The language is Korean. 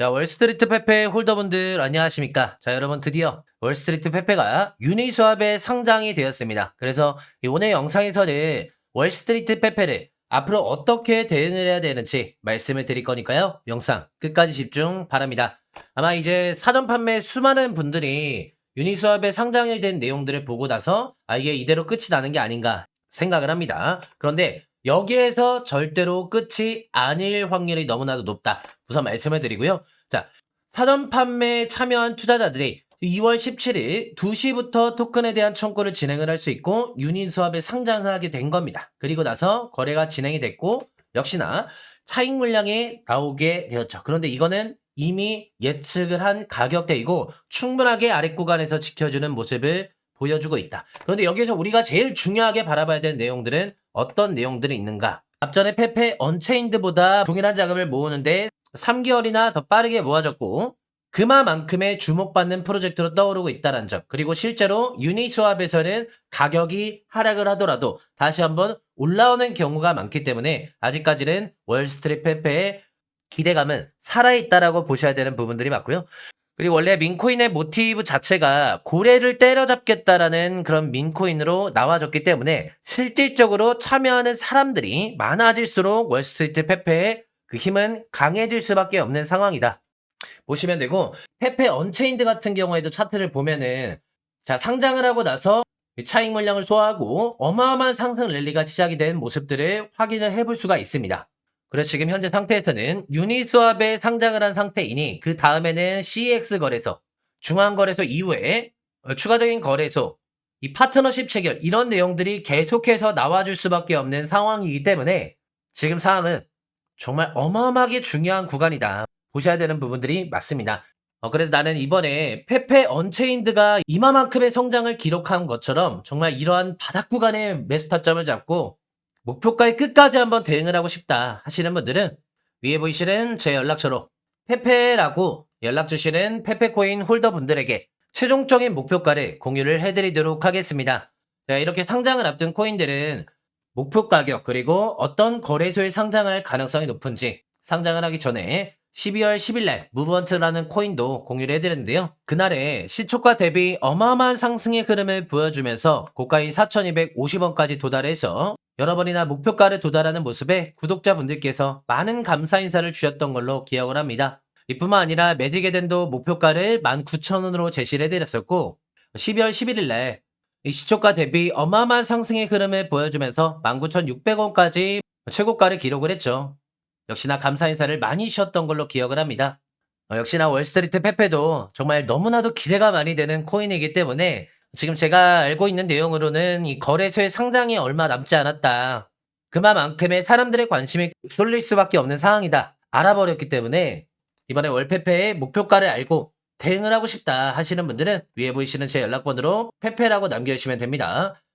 자, 월스트리트 페페 홀더분들 안녕하십니까? 자, 여러분 드디어 월스트리트 페페가 유니스왑에 상장이 되었습니다. 그래서 이 오늘 영상에서는 월스트리트 페페를 앞으로 어떻게 대응을 해야 되는지 말씀을 드릴 거니까요. 영상 끝까지 집중 바랍니다. 아마 이제 사전 판매 수많은 분들이 유니스왑에 상장이 된 내용들을 보고 나서 아 이게 이대로 끝이 나는 게 아닌가 생각을 합니다. 그런데 여기에서 절대로 끝이 아닐 확률이 너무나도 높다. 우선 말씀을 드리고요. 자, 사전 판매에 참여한 투자자들이 2월 17일 2시부터 토큰에 대한 청구를 진행을 할 수 있고 유닛 수합에 상장하게 된 겁니다. 그리고 나서 거래가 진행이 됐고 역시나 차익 물량이 나오게 되었죠. 그런데 이거는 이미 예측을 한 가격대이고 충분하게 아래 구간에서 지켜주는 모습을 보여주고 있다. 그런데 여기서 우리가 제일 중요하게 바라봐야 되는 내용들은 어떤 내용들이 있는가? 앞전에 페페 언체인드보다 동일한 자금을 모으는데 3개월이나 더 빠르게 모아졌고 그만큼의 주목받는 프로젝트로 떠오르고 있다는 점. 그리고 실제로 유니스왑에서는 가격이 하락을 하더라도 다시 한번 올라오는 경우가 많기 때문에 아직까지는 월스트리트 페페의 기대감은 살아있다라고 보셔야 되는 부분들이 맞고요. 그리고 원래 민코인의 모티브 자체가 고래를 때려잡겠다라는 그런 민코인으로 나와졌기 때문에 실질적으로 참여하는 사람들이 많아질수록 월스트리트 페페의 그 힘은 강해질 수밖에 없는 상황이다. 보시면 되고 페페 언체인드 같은 경우에도 차트를 보면은 자 상장을 하고 나서 차익 물량을 소화하고 어마어마한 상승 랠리가 시작이 된 모습들을 확인을 해볼 수가 있습니다. 그래서 지금 현재 상태에서는 유니스왑에 상장을 한 상태이니 그 다음에는 CEX 거래소, 중앙거래소 이후에 어, 추가적인 거래소, 이 파트너십 체결 이런 내용들이 계속해서 나와줄 수밖에 없는 상황이기 때문에 지금 상황은 정말 어마어마하게 중요한 구간이다. 보셔야 되는 부분들이 맞습니다. 어, 그래서 나는 이번에 페페 언체인드가 이마만큼의 성장을 기록한 것처럼 정말 이러한 바닥 구간의 매수 타점을 잡고 목표가의 끝까지 한번 대응을 하고 싶다 하시는 분들은 위에 보이시는 제 연락처로 페페라고 연락 주시는 페페코인 홀더 분들에게 최종적인 목표가를 공유를 해드리도록 하겠습니다. 자, 이렇게 상장을 앞둔 코인들은 목표 가격 그리고 어떤 거래소에 상장할 가능성이 높은지 상장을 하기 전에 12월 10일 날 무브먼트라는 코인도 공유를 해드렸는데요. 그날에 시초가 대비 어마어마한 상승의 흐름을 보여주면서 고가인 4,250원까지 도달해서 여러 번이나 목표가를 도달하는 모습에 구독자분들께서 많은 감사 인사를 주셨던 걸로 기억을 합니다. 이뿐만 아니라 매직에덴도 목표가를 19,000원으로 제시를 해드렸었고 12월 11일 날이 시초가 대비 어마어마한 상승의 흐름을 보여주면서 19,600원까지 최고가를 기록을 했죠. 역시나 감사 인사를 많이 주셨던 걸로 기억을 합니다. 어, 역시나 월스트리트 페페도 정말 너무나도 기대가 많이 되는 코인이기 때문에 지금 제가 알고 있는 내용으로는 이 거래소의 상장이 얼마 남지 않았다. 그만큼의 사람들의 관심이 쏠릴 수밖에 없는 상황이다. 알아버렸기 때문에 이번에 월페페의 목표가를 알고 대응을 하고 싶다 하시는 분들은 위에 보이시는 제 연락번호로 페페라고 남겨주시면 됩니다.